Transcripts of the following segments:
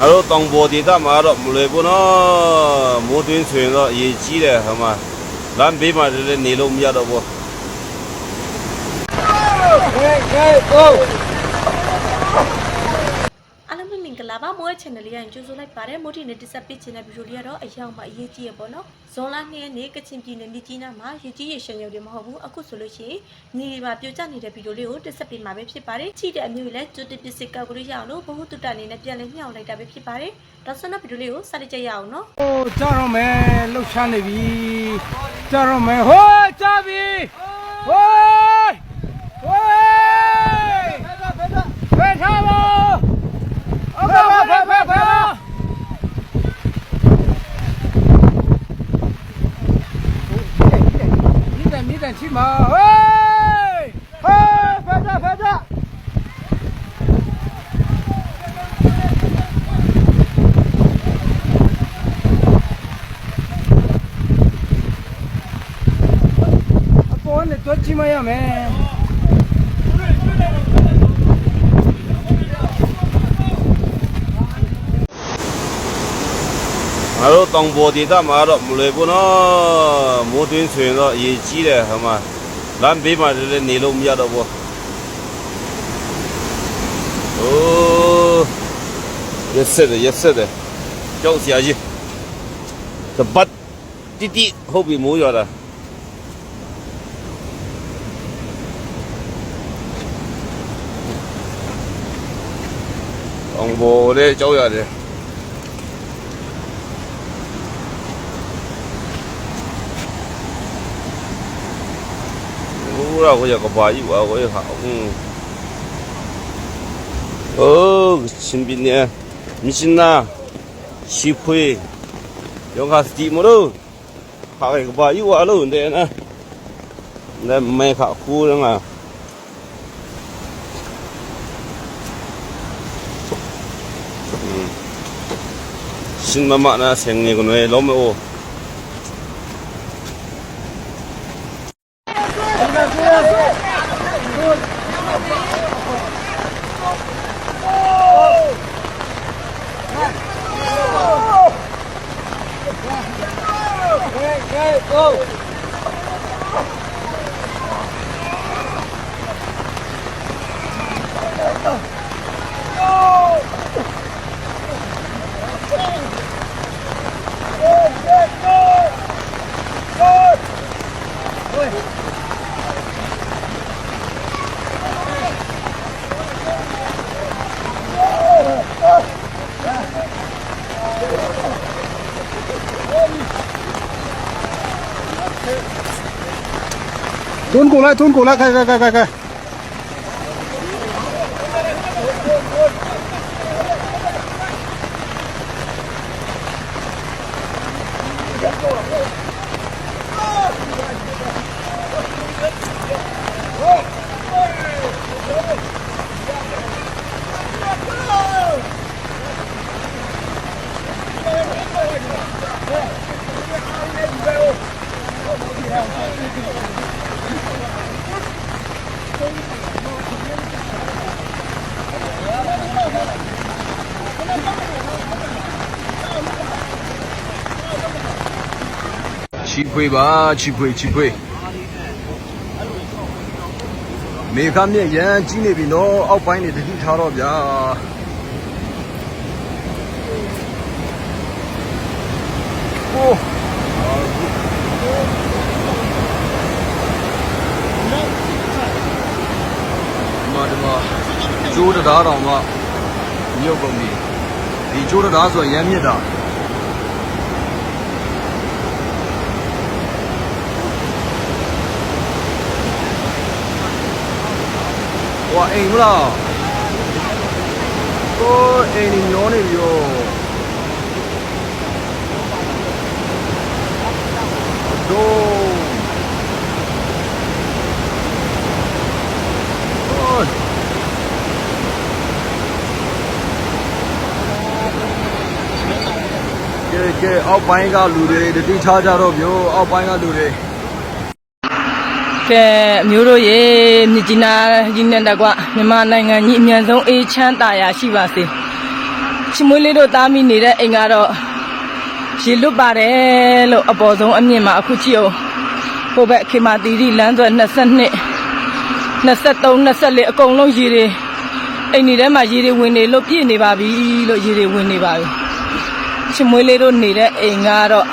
ငါတို့တောင်ပေါ်ဒေသမှာတော့မလွယ်ဘူးနော်မိုးတွင်းဆိုရင်တော့အရေးကြီးတယ်ဟိုမှာလမ်းဘေးမှာလည်းနေလို့မရတော့ဘူးဟဲ့ဟဲ့ဟုတ် အား လာပါမိုးရဲ့ channel လေးကိုကြိုဆိုလိုက်ပါတယ်မိုးတီနဲ့တက်ဆက်ပေးချင်တဲ့ video လေးကတော့အရောက်မှအရေးကြီးရပေါ့နော်ဇွန်လ2ရက်နေ့ကချင်ပြည်နယ်မြကြီးနားမှာရေကြီးရေရှင်ရုံတွေမဟုတ်ဘူးအခုဆိုလို့ရှိရင်နေပါပြိုကျနေတဲ့ video လေးကိုတက်ဆက်ပေးမှာပဲဖြစ်ပါတယ်ချိတဲ့အမျိုးလည်းကျွတ်တစ်ပစ်စစ်ကောက်ကလေးရအောင်လို့ဘဟုတုတအနေနဲ့ပြန်လဲမြှောက်လိုက်တာပဲဖြစ်ပါတယ်ဒါဆိုတော့ video လေးကိုစတင်ကြရအောင်နော်ဟိုကြတော့မယ်လှုပ်ရှားနေပြီကြတော့မယ်ဟိုးကြပြီဟိုး တို့တောင်ပေါ်ဒေသမှာတော့မလွယ်ဘူးနော်မိုးတွင်းဆိုရင်တော့အရေးကြီးတယ်ဟိုမှာလမ်းဘေးမှာလည်းနေလို့မရတော့ဘူးโอ้ရက်ဆက်တယ်ရက်ဆက်တယ်ကြောက်စရာကြီးတပတ်တိတိဟုတ်ပြီမိုးရွာတာတောင်ပေါ်လည်းကြောက်ရတယ် เราก็อยากกบายอยู่เอาก็อหาเออชินบินเนี่ยมิชินนาชิพุยยังหาสติมรู้หาก็บายอยู่เอาลูเดี๋ยนะแล้วไม่ขาคู่นั่งอะชินมามานะเสียงนี่คนไว้ล้มไม่โอ้ ဟဲ့ Tun cổ lại, tun cổ lại, cái, cái, cái, cái, 吃亏吧，吃亏，吃亏。没看没人，这里边都二百里的地差了呀！哦，妈的吧，周志达他妈又，比周志达还严密。 ဒီကျိုးတရားဆိုရမ်းမြစ်တာ။ဝါအိမ်မလား။ကိုအိမ်ညောနေပြီရော။ဒိုးအော်ကဲကဲအောက်ပိုင်းကလူတွေတတိထားကြတော့ဗျို့အောက်ပိုင်းကလူတွေ ကဲအမျိုးတို့ရေမြစ်ကြီးနားကြီးနဲ့တကွမြန်မာနိုင်ငံကြီးအမြန်ဆုံးအေးချမ်းသာယာရှိပါစေချစ်မွေးလေးတို့သားမိနေတဲ့အိမ်ကတော့ရေလွတ်ပါတယ်လို့အပေါ်ဆုံးအမြင့်မှာအခုကြည့်အောင်ဟိုဘက်ခေမာတီရီလမ်းသွက်22 23 24အကုန်လုံးရေတွေအိမ်ဒီထဲမှာရေတွေဝင်နေလို့ပြည့်နေပါပြီလို့ရေတွေဝင်နေပါပြီချစ်မွေးလေးတို့နေတဲ့အိမ်ကတော့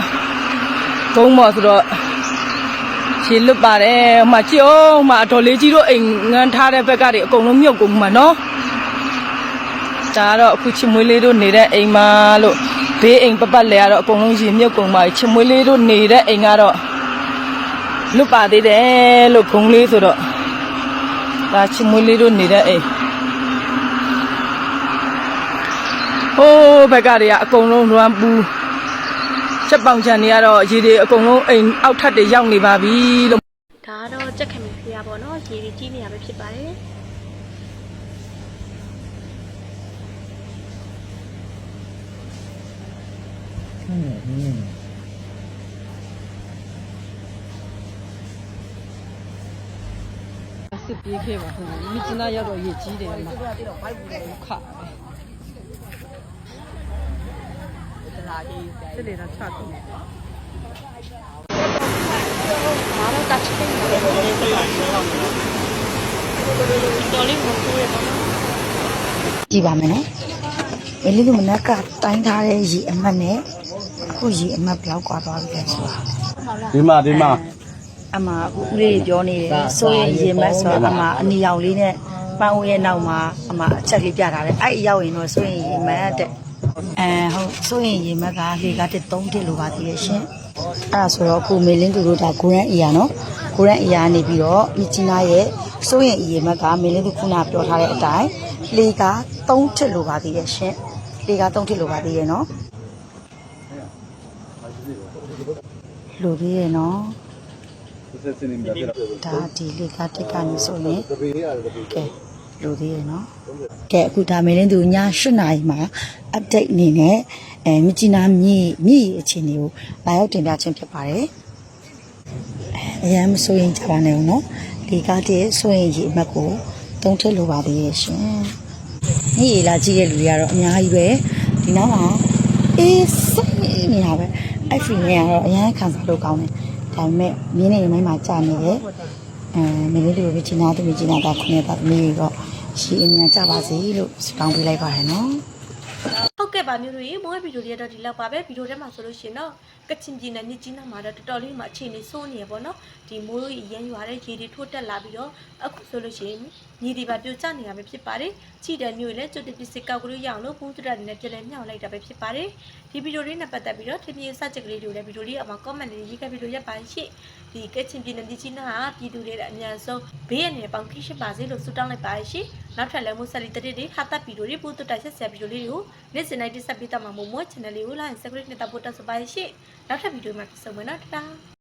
ဂုံးမော်ဆိုတော့ ရေလွတ်ပါတယ်ဟိုမှာကြည့်အောင်ဟိုမှာအတော်လေးကြီးတို့အိမ်ငန်းထားတဲ့ဘက်ကနေအကုန်လုံးမြုပ်ကုန်မှာနော်ဒါကတော့အခုချစ်မွေးလေးတို့နေတဲ့အိမ်မှာလို့ဘေးအိမ်ပပတ်လဲကတော့အကုန်လုံးရေမြုပ်ကုန်ပါချစ်မွေးလေးတို့နေတဲ့အိမ်ကတော့လွတ်ပါသေးတယ်လို့ဘုံလေးဆိုတော့ဒါချစ်မွေးလေးတို့နေတဲ့အိမ်ဟိုးဘက်ကတွေကအကုန်လုံးလွမ်းပူး ချက်ပေါင်ချန်တွေကတော့ရေတွေအကုန်လုံးအိမ်အောက်ထပ်တွေရောက်နေပါပြီလို့ဒါကတော့ကြက်ခမီဖျားပေါ့နော်ရေကြီးနေရပဲဖြစ်ပါတယ်စစ်ပြေးခဲ့ပါခင်ဗျမိကျနာရောက်တော့ရေကြီးတယ်မှာခါ စစ်တယ်တော့ချတော့မာတော့တတ်ချင်းနေတယ်တော်လေးမဟုတ်ရဲ့ပေါ့နော်ကြည့်ပါမယ်နော်။မလေးတို့မနက်ကတိုင်းထားတဲ့ရေအမှတ်နဲ့အခုရေအမှတ်ဘယ်လောက်ကွာသွားပြီလဲဆိုတာဒီမှာဒီမှာအမအခုဦးလေးပြောနေတယ်ဆိုရင်ရေအမှတ်ဆိုတော့အမအနီရောင်လေးနဲ့ပန်းဦးရဲ့နောက်မှာအမအချက်လေးပြထားတယ်အဲ့အရောက်ရင်တော့ဆိုရင်ရေအမှတ်တဲ့ အဲဟုတ်ဆိုရင်ရေအမှတ်ကလေကတစ်3တစ်လိုပါသေးရဲ့ရှင်အဲ့ဒါဆိုတော့အခုမေလင်းသူတို့ဒါကိုရန်အီယာနော်ကိုရန်အီယာနေပြီးတော့မြချီနာရဲ့ဆိုရင်ရေအမှတ်ကမေလင်းသူခုနပြောထားတဲ့အတိုင်းလေက3တစ်လိုပါသေးရဲ့ရှင်လေက3တစ်လိုပါသေးရဲ့နော်လိုသေးရဲ့နော်ဒါဒီလေကတက်ကနေဆိုရင်ကဲ လိုသေးရနော်ကဲအခုဒါမင်းလည်းသူည8နာရီမှာ update အနေနဲ့အဲမြကြီးနားမြေမြေအခြေအနေကိုလာရောက်တင်ပြခြင်းဖြစ်ပါတယ်အဲအရင်မဆိုရင်ကြပါနဲ့ဦးနော်လေကတဲ့ဆိုရင်ရေအမှတ်ကိုတုံးထည့်လိုပါသေးရဲ့ရှင်မြေရေလာကြည့်တဲ့လူတွေကတော့အများကြီးပဲဒီနောက်မှာအေးစိတ်နေရပဲအဲ့ဖီနေကတော့အရင်ခံစားလို့ကောင်းတယ်ဒါပေမဲ့မြင်းနေမိုင်းမှာကြာနေတယ်အဲမင်းတို့ကချင်နာသူချင်နာတာခုနေတာမြေတော့ ရှိအမြန်ကြပါစေလို့စကောင်းပေးလိုက်ပါတယ်နော်ဟုတ်ကဲ့ပါမျိုးတို့ရေမိုးဗီဒီယိုလေးတော့ဒီလောက်ပါပဲဗီဒီယိုထဲမှာဆိုလို့ရှိရင်တော့ကချင်ပြည်နယ်မြစ်ကြီးနားမှာတော့တော်တော်လေးမှအခြေအနေဆိုးနေရပေါ့နော်ဒီမိုးရမ်းရွာတဲ့ရေတွေထိုးတက်လာပြီးတော့အခုဆိုလို့ရှိရင်မြေဒီပါပြိုကျနေရပဲဖြစ်ပါတယ်ချီတဲ့မျိုးလည်းကျွတ်တပစ္စည်းကောက်ကလေးရအောင်လို့ဘူးတရက်နဲ့ပြည်လဲမြောက်လိုက်တာပဲဖြစ်ပါတယ်ဒီဗီဒီယိုလေးနဲ့ပတ်သက်ပြီးတော့ထင်မြင်စချက်ကလေးတွေကိုလည်းဗီဒီယိုလေးအမှာ comment လေးရေးခဲ့ပြီးလို့ရပါရှိဒီကချင်ပြည်နယ်မြစ်ကြီးနားကပြည်သူတွေလည်းအများဆုံးဘေးရန်တွေပေါင်းခိရှိပါစေလို့ဆုတောင်းလိုက်ပါရှိနောက်ထပ်လည်းမိုးဆက်လီတရက်တွေဟာတပ်ဗီဒီယိုတွေဘူးတတက်ဆက်ဆက်ဗီဒီယိုလေးတွေကိုနေ့စဉ်တိုင်းတိဆက်ပေးတော့မှာမို့မို့ channel လေးကို like subscribe နဲ့တပ်ဖို့တက်စပါရှိနောက်ထပ်ဗီဒီယိုမှာပြန်ဆုံမယ်နော်တတား